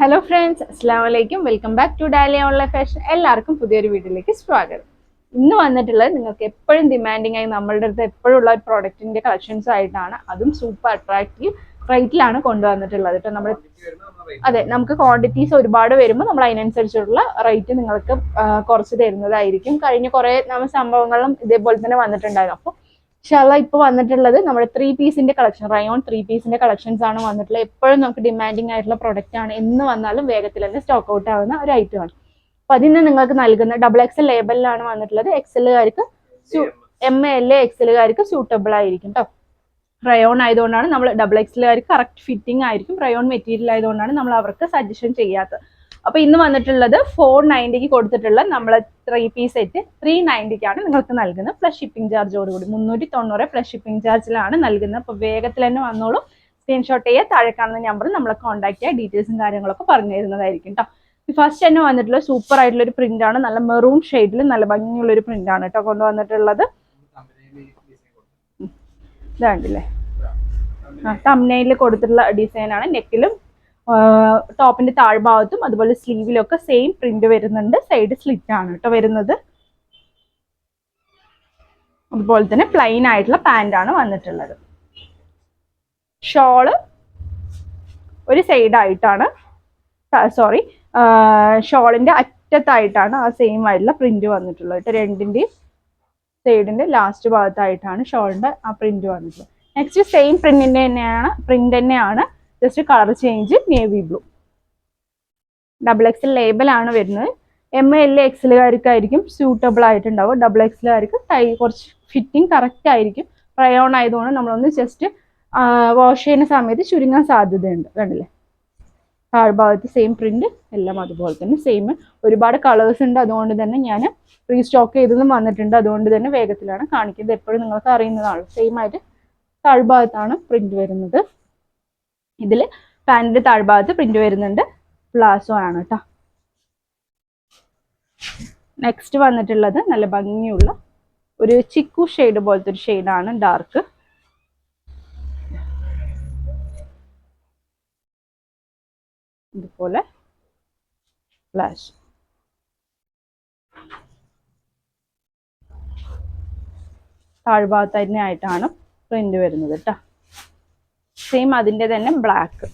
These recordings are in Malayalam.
ഹലോ ഫ്രണ്ട്സ് അസ്സാം വലൈക്കും welcome back to Dahlia online fashion എല്ലാവർക്കും പുതിയൊരു വീഡിയോയിലേക്ക് സ്വാഗതം. ഇന്ന് വന്നിട്ടുള്ളത് നിങ്ങൾക്ക് എപ്പോഴും ഡിമാൻഡിങ് ആയി നമ്മളുടെ അടുത്ത് എപ്പോഴും ഉള്ള ഒരു പ്രോഡക്റ്റിന്റെ കളക്ഷൻസ് ആയിട്ടാണ്. അതും സൂപ്പർ അട്രാക്റ്റീവ് റേറ്റിലാണ് കൊണ്ടുവന്നിട്ടുള്ളത് കേട്ടോ നമ്മൾ അതെ നമുക്ക് ക്വാണ്ടിറ്റീസ് ഒരുപാട് വരുമ്പോൾ നമ്മൾ അതിനനുസരിച്ചുള്ള റേറ്റ് നിങ്ങൾക്ക് കുറച്ച് തരുന്നതായിരിക്കും. കഴിഞ്ഞ കുറേ നമ്മൾ സംഭവങ്ങളും ഇതേപോലെ തന്നെ വന്നിട്ടുണ്ടായിരുന്നു. അപ്പോൾ ഷല്ല ഇപ്പൊ വന്നിട്ടുള്ളത് നമ്മുടെ ത്രീ പീസിന്റെ കളക്ഷൻ റയോൺ ത്രീ പീസിന്റെ കളക്ഷൻസ് ആണ് വന്നിട്ടുള്ളത്. എപ്പോഴും നമുക്ക് ഡിമാൻഡിങ് ആയിട്ടുള്ള പ്രൊഡക്റ്റ് ആണ്. എന്ന് വന്നാലും വേഗത്തിൽ തന്നെ സ്റ്റോക്ക് ഔട്ട് ആവുന്ന ഒരു ഐറ്റം ആണ്. അപ്പൊ അതിന് നിങ്ങൾക്ക് നൽകുന്ന ഡബിൾ എക്സൽ ലേബലിലാണ് വന്നിട്ടുള്ളത്. എക്സലുകാർക്ക് എം എൽ എ എക്സലുകാർക്ക് സൂട്ടബിൾ ആയിരിക്കും കേട്ടോ റയോൺ ആയതുകൊണ്ടാണ് നമ്മൾ ഡബിൾ എക്സലുകാർക്ക് കറക്റ്റ് ഫിറ്റിംഗ് ആയിരിക്കും. റയോൺ മെറ്റീരിയൽ ആയതുകൊണ്ടാണ് നമ്മൾ അവർക്ക് സജഷൻ ചെയ്യാത്തത്. അപ്പൊ ഇന്ന് വന്നിട്ടുള്ളത് ഫോർ നയന്റിക്ക് കൊടുത്തിട്ടുള്ള നമ്മളെ ത്രീ പീസ് സെറ്റ് ത്രീ നയന്റിക്കാണ് നിങ്ങൾക്ക് നൽകുന്നത്. പ്ലസ് ഷിപ്പിംഗ് ചാർജോടുകൂടി മുന്നൂറ്റി തൊണ്ണൂറ് പ്ലസ് ഷിപ്പിംഗ് ചാർജിലാണ് നൽകുന്നത്. അപ്പോൾ വേഗത്തിൽ തന്നെ വന്നോളൂ. സ്ക്രീൻഷോട്ട് ചെയ്യുക താഴെ കാണുന്ന നമ്പർ നമ്മളെ കോൺടാക്ട് ചെയ്യുക ഡീറ്റെയിൽസും കാര്യങ്ങളൊക്കെ പറഞ്ഞു തരുന്നതായിരിക്കും കേട്ടോ ഫസ്റ്റ് തന്നെ വന്നിട്ടുള്ള സൂപ്പർ ആയിട്ടുള്ള ഒരു പ്രിന്റ് ആണ്. നല്ല മെറൂൺ ഷെയ്ഡിൽ നല്ല ഭംഗിയുള്ള ഒരു പ്രിന്റ് ആണ് കേട്ടോ കൊണ്ടുവന്നിട്ടുള്ളത് ഇതാണ്ടില്ലേ ആ തമ്മനയിൽ കൊടുത്തിട്ടുള്ള ഡിസൈൻ ആണ്. നെക്കിലും ടോപ്പിന്റെ താഴ്ഭാഗത്തും അതുപോലെ സ്ലീവിലൊക്കെ സെയിം പ്രിന്റ് വരുന്നുണ്ട്. സൈഡ് സ്ലിറ്റ് ആണ് കേട്ടോ വരുന്നത്. അതുപോലെ തന്നെ പ്ലെയിൻ ആയിട്ടുള്ള പാന്റ് ആണ് വന്നിട്ടുള്ളത്. ഷോൾ ഒരു സൈഡായിട്ടാണ് സോറി ഷോളിന്റെ അറ്റത്തായിട്ടാണ് ആ സെയിം ആയിട്ടുള്ള പ്രിന്റ് വന്നിട്ടുള്ളത് കേട്ടോ രണ്ടിന്റെയും സൈഡിന്റെ ലാസ്റ്റ് ഭാഗത്തായിട്ടാണ് ഷോളിന്റെ ആ പ്രിന്റ് വന്നിട്ടുള്ളത്. നെക്സ്റ്റ് സെയിം പ്രിന്റിന്റെ തന്നെയാണ് പ്രിന്റ് തന്നെയാണ് just colour change navy blue double XL ആണ് വരുന്നത്. എം എൽ എക്സലുകാർക്കായിരിക്കും സ്യൂട്ടബിൾ ആയിട്ടുണ്ടാവും ഡബിൾ എക്സലുകാർക്ക് ടൈ കുറച്ച് ഫിറ്റിംഗ് കറക്റ്റ് ആയിരിക്കും. പ്രയോൺ ആയതുകൊണ്ട് നമ്മളൊന്ന് ജസ്റ്റ് വാഷ് ചെയ്യുന്ന സമയത്ത് ചുരുങ്ങാൻ സാധ്യതയുണ്ട്. കണ്ടില്ലേ? താഴ്ഭാഗത്ത് സെയിം പ്രിന്റ് എല്ലാം അതുപോലെ തന്നെ സെയിം ഒരുപാട് കളേഴ്സ് ഉണ്ട്. അതുകൊണ്ട് തന്നെ ഞാൻ റീസ്റ്റോക്ക് ചെയ്തതും വന്നിട്ടുണ്ട്. അതുകൊണ്ട് തന്നെ വേഗത്തിലാണ് കാണിക്കുന്നത്. എപ്പോഴും നിങ്ങൾക്ക് അറിയുന്നതാണ്. സെയിം ആയിട്ട് താഴ്ഭാഗത്താണ് പ്രിന്റ് വരുന്നത്. ഇതിൽ പാന്റിന്റെ താഴ്ഭാഗത്ത് പ്രിന്റ് വരുന്നുണ്ട് പ്ലാസോ ആണ് കേട്ടോ നെക്സ്റ്റ് വന്നിട്ടുള്ളത് നല്ല ഭംഗിയുള്ള ഒരു ചിക്കു ഷെയ്ഡ് പോലത്തെ ഒരു ഷെയ്ഡാണ് ഡാർക്ക് ഇതുപോലെ ഫ്ലാഷ് താഴ്ഭാഗത്ത് തന്നെ ആയിട്ടാണ് പ്രിന്റ് വരുന്നത് കേട്ടോ സെയിം അതിന്റെ തന്നെ ബ്ലാക്ക്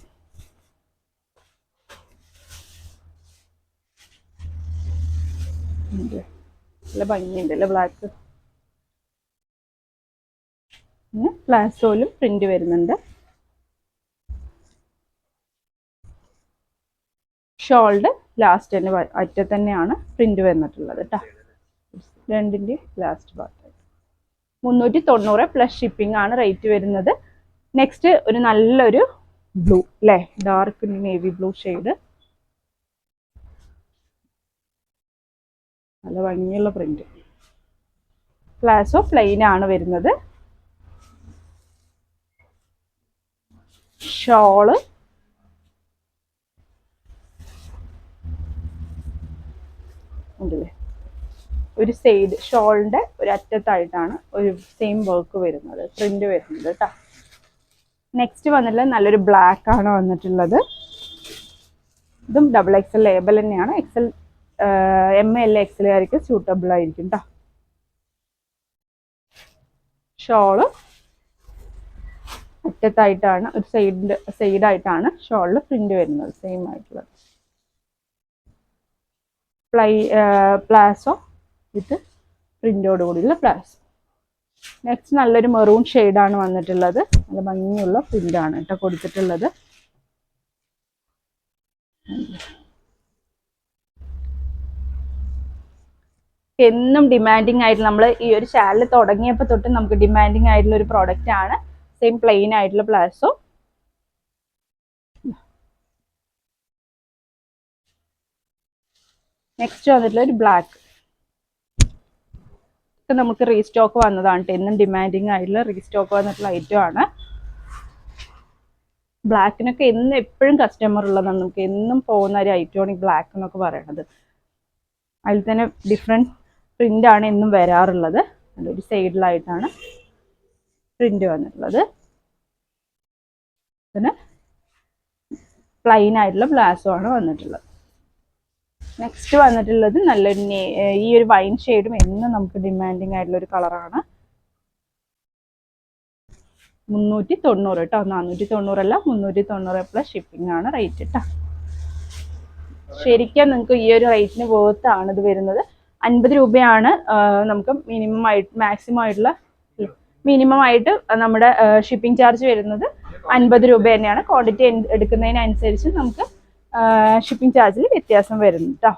നല്ല ഭംഗിയുണ്ട് അല്ലേ ബ്ലാക്ക് പിന്നെ പ്ലാസോയിലും പ്രിന്റ് വരുന്നുണ്ട്. ഷോൾഡ് ലാസ്റ്റ് തന്നെ അറ്റ തന്നെയാണ് പ്രിന്റ് വന്നിട്ടുള്ളത് കേട്ടോ രണ്ടിന്റെ ലാസ്റ്റ് ഭാഗത്തായിട്ട് മുന്നൂറ്റി തൊണ്ണൂറ് പ്ലസ് ഷിപ്പിംഗ് ആണ് റേറ്റ് വരുന്നത്. നെക്സ്റ്റ് ഒരു നല്ലൊരു ബ്ലൂ അല്ലേ ഡാർക്ക് നേവി ബ്ലൂ ഷെയ്ഡ് നല്ല ഭംഗിയുള്ള പ്രിന്റ് പ്ലാസോ പ്ലെയിൻ ആണ് വരുന്നത്. ഷോൾ ഉണ്ടല്ലേ? ഒരു സൈഡ് ഷോളിന്റെ ഒരു അറ്റത്തായിട്ടാണ് ഒരു സെയിം വർക്ക് വരുന്നത് പ്രിന്റ് വരുന്നത് കേട്ടോ നെക്സ്റ്റ് വന്നിട്ടുള്ളത് നല്ലൊരു ബ്ലാക്ക് ആണ് വന്നിട്ടുള്ളത്. ഇതും ഡബിൾ എക്സൽ ലേബൽ തന്നെയാണ്. എക്സൽ എം എൽ എക്സലുകാർക്ക് സൂട്ടബിൾ ആയിരിക്കും കേട്ടോ ഷോൾ അറ്റത്തായിട്ടാണ് ഒരു സൈഡ് സൈഡായിട്ടാണ് ഷോളിൽ പ്രിന്റ് വരുന്നത്. സെയിം ആയിട്ടുള്ളത്. പ്ലൈ പ്ലാസോ വിത്ത് പ്രിന്റോട് കൂടിയുള്ള പ്ലാസോ നെക്സ്റ്റ് നല്ലൊരു മെറൂൺ ആണ് വന്നിട്ടുള്ളത്. നല്ല ഭംഗിയുള്ള പ്രിന്റ് ആണ് കേട്ടോ കൊടുത്തിട്ടുള്ളത്. എന്നും ഡിമാൻഡിങ് ആയിട്ടുള്ള നമ്മൾ ഈ ഒരു ചാനൽ തുടങ്ങിയപ്പോൾ തൊട്ട് നമുക്ക് ഡിമാൻഡിങ് ആയിട്ടുള്ള ഒരു പ്രോഡക്റ്റ് ആണ്. സെയിം പ്ലെയിൻ ആയിട്ടുള്ള പ്ലാസോ നെക്സ്റ്റ് വന്നിട്ടുള്ള ഒരു ബ്ലാക്ക് ഒക്കെ നമുക്ക് റീസ്റ്റോക്ക് വന്നതാണ്. ടെന്നും എന്നും ഡിമാൻഡിങ് ആയിട്ടുള്ള റീസ്റ്റോക്ക് വന്നിട്ടുള്ള ഐറ്റം ആണ്. ബ്ലാക്കിനൊക്കെ എന്നും എപ്പോഴും കസ്റ്റമർ ഉള്ളതാണ്. നമുക്ക് എന്നും പോകുന്ന ഒരു ഐറ്റമാണ് ഈ ബ്ലാക്ക് എന്നൊക്കെ പറയണത്. അതിൽ തന്നെ ഡിഫറെന്റ് പ്രിന്റ് ആണ് എന്നും വരാറുള്ളത്. ഒരു സൈഡിലായിട്ടാണ് പ്രിന്റ് വന്നിട്ടുള്ളത്. പിന്നെ പ്ലെയിൻ ആയിട്ടുള്ള ബ്ലാസും ആണ് വന്നിട്ടുള്ളത്. നെക്സ്റ്റ് വന്നിട്ടുള്ളത് നല്ലൊരു ഈ ഒരു വൈൻ ഷെയ്ഡും എന്നും നമുക്ക് ഡിമാൻഡിങ് ആയിട്ടുള്ള ഒരു കളറാണ് മുന്നൂറ്റി തൊണ്ണൂറ് കേട്ടോ നാനൂറ്റി തൊണ്ണൂറല്ല മുന്നൂറ്റി തൊണ്ണൂറ് പ്ലസ് ഷിപ്പിംഗ് ആണ് റേറ്റ് കേട്ടോ ശരിക്കും നിങ്ങൾക്ക് ഈ ഒരു റേറ്റിന് ആണ് ഇത് വരുന്നത്. അൻപത് രൂപയാണ് നമുക്ക് മിനിമം ആയിട്ട് മാക്സിമം ആയിട്ടുള്ള മിനിമം ആയിട്ട് നമ്മുടെ ഷിപ്പിംഗ് ചാർജ് വരുന്നത് അൻപത് രൂപ തന്നെയാണ്. ക്വാണ്ടിറ്റി എടുക്കുന്നതിനനുസരിച്ച് നമുക്ക് ഷിപ്പിംഗ് ചാർജിൽ വ്യത്യാസം വരുന്നു കേട്ടോ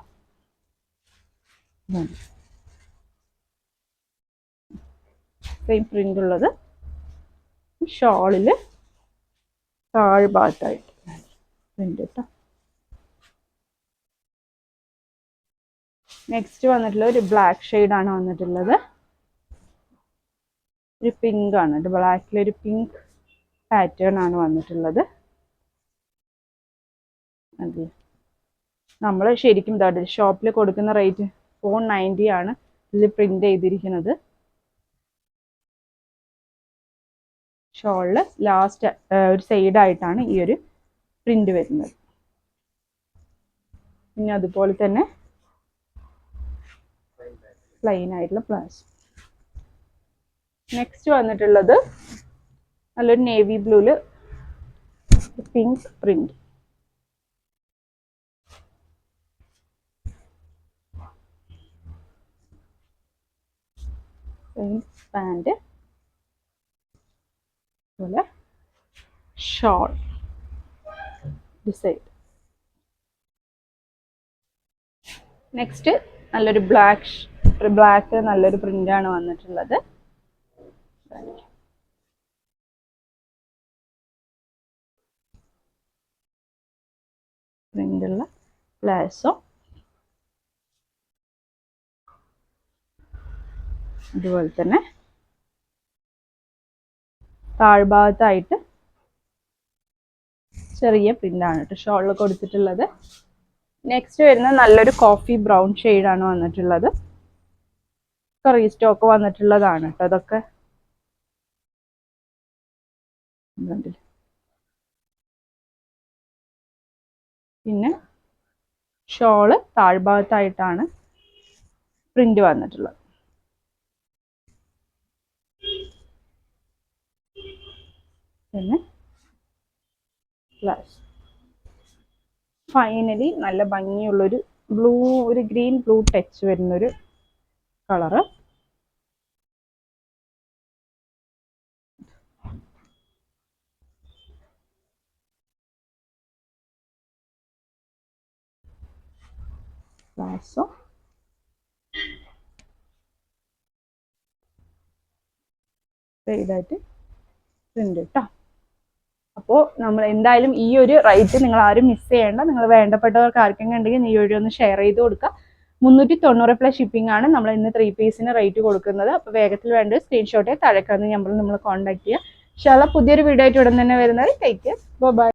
സെയിം പ്രിന്റ് ഉള്ളത്. ഷോളിൽ താഴ്ഭാഗത്തായിട്ട് പ്രിന്റ് കേട്ടോ നെക്സ്റ്റ് വന്നിട്ടുള്ള ഒരു ബ്ലാക്ക് ആണ് വന്നിട്ടുള്ളത്. ഒരു പിങ്ക് ആണ് ബ്ലാക്കിലൊരു പിങ്ക് പാറ്റേൺ ആണ് വന്നിട്ടുള്ളത്. അതെ. നമ്മൾ ശരിക്കും ഇതാ ഷോപ്പിൽ കൊടുക്കുന്ന റേറ്റ് ഫോർ നയന്റി ആണ്. ഇതിൽ പ്രിന്റ് ചെയ്തിരിക്കുന്നത്. ഷോളിൽ ലാസ്റ്റ് ഒരു സൈഡായിട്ടാണ് ഈ ഒരു പ്രിന്റ് വരുന്നത്. പിന്നെ അതുപോലെ തന്നെ പ്ലെയിൻ ആയിട്ടുള്ള പ്ലാസ് നെക്സ്റ്റ് വന്നിട്ടുള്ളത് നല്ലൊരു നേവി ബ്ലൂൽ പിങ്ക് പ്രിന്റ് പാന്റ്. അതുപോലെ ഷോൾ. ഡിസൈഡ്. നെക്സ്റ്റ് നല്ലൊരു ബ്ലാക്ക് ബ്ലാക്ക് നല്ലൊരു പ്രിന്റ് ആണ് വന്നിട്ടുള്ളത്. പ്രിന്റുള്ള പ്ലാസോ അതുപോലെ തന്നെ താഴ്ഭാഗത്തായിട്ട് ചെറിയ പിന്നാണ് കേട്ടോ ഷോൾ കൊടുത്തിട്ടുള്ളത്. നെക്സ്റ്റ് വരുന്ന നല്ലൊരു കോഫി ബ്രൗൺ ഷെയ്ഡാണ് വന്നിട്ടുള്ളത്. റീസ്റ്റോക്ക് വന്നിട്ടുള്ളതാണ് കേട്ടോ അതൊക്കെ? പിന്നെ ഷോൾ താഴ്ഭാഗത്തായിട്ടാണ് പ്രിന്റ് വന്നിട്ടുള്ളത്. പിന്നെ പ്ലസ് ഫൈനലി നല്ല ഭംഗിയുള്ളൊരു ബ്ലൂ ഒരു ഗ്രീൻ ബ്ലൂ ടച്ച് വരുന്നൊരു കളറ് പ്ലാസോ ഇതായിട്ട് പ്രിന്റ് കേട്ടോ അപ്പോൾ നമ്മൾ എന്തായാലും ഈ ഒരു റേറ്റ് നിങ്ങൾ ആരും മിസ് ചെയ്യേണ്ട. നിങ്ങൾ വേണ്ടപ്പെട്ടവർക്ക് ആർക്കെങ്കിലും ഉണ്ടെങ്കിൽ ഈ ഒരു ഒന്ന് ഷെയർ ചെയ്ത് കൊടുക്കുക മുന്നൂറ്റി തൊണ്ണൂറ് പ്ലസ് ഷിപ്പിംഗ് ആണ് നമ്മൾ ഇന്ന് ത്രീ പീസിന് റേറ്റ് കൊടുക്കുന്നത്. അപ്പോൾ വേഗത്തിൽ വേണ്ട സ്ക്രീൻഷോട്ട് താഴേക്കാന്ന് നമ്പറിൽ നമ്മൾ കോൺടാക്ട് ചെയ്യുക. പക്ഷേ പുതിയൊരു വീഡിയോ ആയിട്ട് ഉടൻ തന്നെ വരുന്നത് ടേക്ക് കെയർ ബൈ